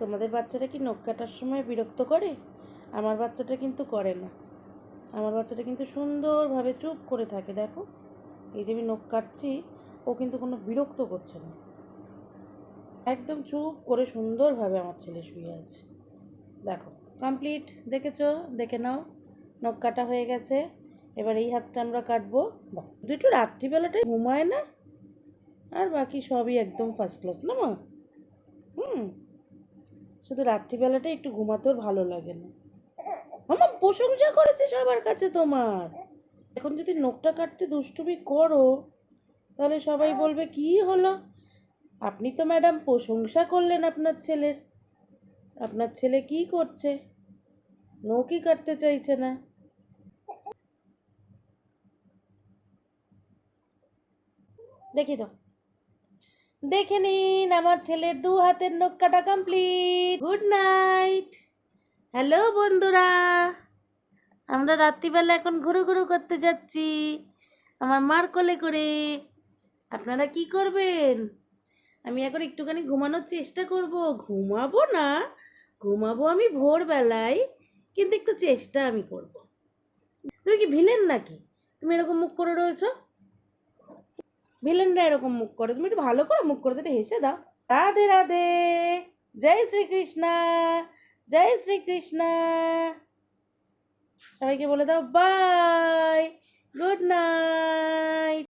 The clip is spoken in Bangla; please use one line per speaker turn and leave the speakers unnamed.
তোমাদের বাচ্চাটা কি নখ কাটার সময় বিরক্ত করে? আমার বাচ্চাটা কিন্তু করে না। আমার বাচ্চাটা কিন্তু সুন্দরভাবে চুপ করে থাকে, দেখো। এই যে আমি নখ কাটছি, ও কিন্তু কোনো বিরক্ত করছে না। একদম চুপ করে সুন্দরভাবে আমার ছেলে শুয়ে আছে। দেখো কমপ্লিট দেখেছ? দেখে নাও, নখ কাটা হয়ে গেছে। এবার এই হাতটা আমরা কাটবো। একটু রাত্রিবেলাটাই ঘুমায় না, আর বাকি সবই একদম ফার্স্ট ক্লাস না মা? হুম। শুধু রাত্রিবেলাটা একটু ঘুমাতেও ভালো লাগে না। আমার প্রশংসা করেছে সবার কাছে তোমার। এখন যদি নখটা কাটতে দুষ্টুমি করো, তাহলে সবাই বলবে, কি হলো? আপনি তো ম্যাডাম প্রশংসা করলেন আপনার ছেলের। আপনার ছেলে কি করছে? নখই কাটতে চাইছে না। দেখি তো। দেখে নিন আমার ছেলের দু হাতের নখ কাটা কমপ্লিট গুড নাইট হ্যালো বন্ধুরা। আমরা রাত্রিবেলা এখন ঘুরু ঘুরু করতে যাচ্ছি। আমার মার কোলে করে। আপনারা কি করবেন? আমি এখন একটুখানি ঘুমানোর চেষ্টা করব। ঘুমাবো না। ঘুমাবো আমি ভোরবেলায়, কিন্তু একটু চেষ্টা আমি করব। তুমি কি ভিলেন নাকি? তুমি এরকম মুখ করে রয়েছো? ভিলেনরা এরকম মুখ করে। তুমি একটু ভালো করে মুখ করে দিতে হেসে দাও। রাধে রাধে। জয় শ্রীকৃষ্ণা। জয় শ্রীকৃষ্ণা। সবাইকে বলে দাও বাই গুড নাইট